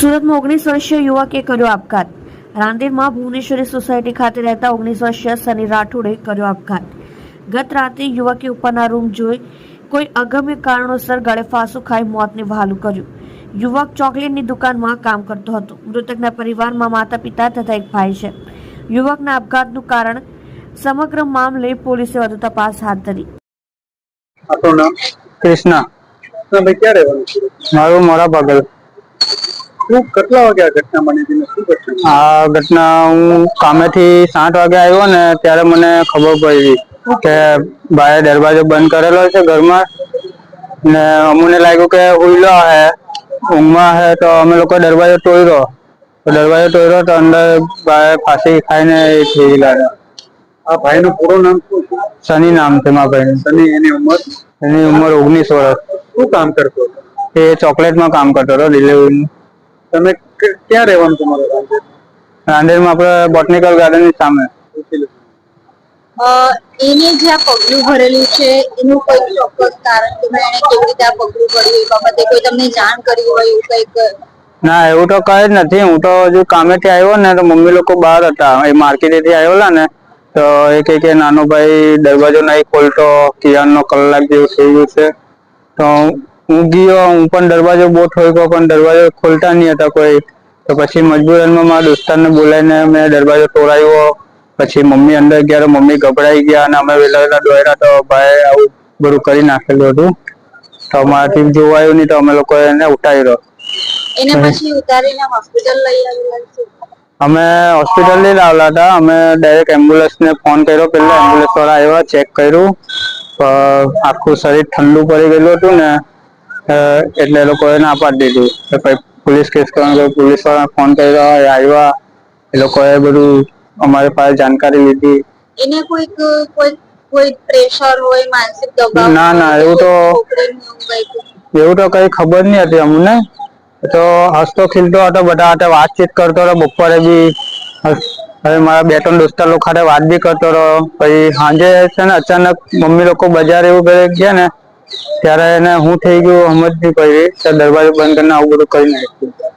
સુરતમાં ઓગણીસ વર્ષીય યુવકે કર્યો આપઘાત. રાંદેરમાં ભુવનેશ્વરી સોસાયટી ખાતે રહેતા ઓગણીસ વર્ષીય સની રાઠોડે કર્યો આપઘાત. ગત રાતે યુવકે ઉપરના રૂમ જોઈ કોઈ અગમ્ય કારણોસર ગળે ફાંસો ખાઈ મોતને વહાલું કર્યું. યુવક ચોકલેટની દુકાનમાં કામ કરતો હતો. મૃતકના પરિવારમાં માતા પિતા તથા એક ભાઈ છે. યુવકના આપઘાતનું કારણ સમગ્ર મામલે પોલીસે વધુ તપાસ હાથ ધરી. આપણું નામ કૃષ્ણ. ના ક્યાં રહેવાનું? મારું મોરા પગલ શું કેટલા વાગે આ ઘટના બની હતી ને શું ઘટના? આ ઘટના હું કામેથી સાત વાગે આવ્યો ને ત્યારે મને ખબર પડી કે ભાઈ દરવાજો બંધ કરેલો છે ઘરમાં. ને અમને લાગ્યું કે ઉઈલો હે ઊંઘમાં હે તો અમે લોકો દરવાજો તોડ્યો. દરવાજો તોડ્યો તો અંદર ભાઈ ફાંસી ખાઈને એ થઈ ગયેલા. આ ભાઈનું પૂરું નામ શું છે? શનિ નામ છે મારા ભાઈ સની એની ઉંમર? એની ઉંમર ઓગણીસ વર્ષ. શું કામ કરતો એ એ ચોકલેટમાં કામ કરતો હતો ડિલિવરીનું તમે ક્યાં રહેવાનું તમારું? રાંદેરમાં આપણે બોટનિકલ ગાર્ડનની સામે. એને જે આ પગલું ભરેલું છે એનું કોઈ ચોક્કસ કારણ કે એને કેવી રીતે આ પગલું ભર્યું એ બાબતે કોઈ તમને જાણ કરી હોય એવું કંઈક? ના એવું તો કઈ જ નથી. હું તો હજુ કામેથી આવ્યો ને તો મમ્મી લોકો બહાર હતા. એ માર્કેટેથી આવેલા ને તો એ કહે કે નાનો ભાઈ દરવાજો નહીં ખોલતો કિયાનનો કલાક જેવું થઈ ગયું છે. તો હું ગયો હું પણ દરવાજો બહુ ઠોક્યો પણ દરવાજો ખોલતા નહીં હતા કોઈ. તો પછી મજબૂરનમાં મારા દોસ્તારને બોલાવીને મેં દરવાજો તોડાવ્યો પછી મમ્મી અંદર ગયા મમ્મી ગભરાઈ ગયા અને અમે વહેલા વહેલા દોડ્યા તો ભાઈ આવું બધું કરી નાખેલું હતું. તો અમારાથી જોવાયું નહીં તો અમે લોકો એને ઉઠાવી એને પછી ઉતારીને હોસ્પિટલ લઈ આવેલા અમે હોસ્પિટલ લઈ લાવેલા હતા. અમે ડાયરેક્ટ એમ્બ્યુલન્સ ને ફોન કર્યો. પેલા એમ્બ્યુલન્સ વાળા આવ્યા ચેક કર્યું. આખું શરીર ઠંડુ પડી ગયેલું હતું ને એટલે એ લોકોએ ના પાડી દીધું. કે પછી પોલીસ કેસ કરવાનો પોલીસવાળા ફોન કર્યો એ આવ્યા એ લોકોએ બધું અમારી પાસે જાણકારી લીધી. એને કોઈક કોઈ કોઈ પ્રેશર હોય માનસિક દબાવ ના, ના, એવું તો- એવું તો કઈ ખબર નહીં હતી અમને. તો હસતો ખીલતો હતો બધા સાથે વાતચીત કરતો હતો બપોરે બી હવે મારા બે ત્રણ દોસ્તાર લોકો સાથે વાત બી કરતો હતો પછી સાંજે છે ને અચાનક મમ્મી લોકો બજાર એવું કરે ગયા ને ત્યારે એને હું થઈ ગયું સમજ નહીં પડી તો દરવાજો બંધ કરીને આવું બધું કરી નાખ્યું.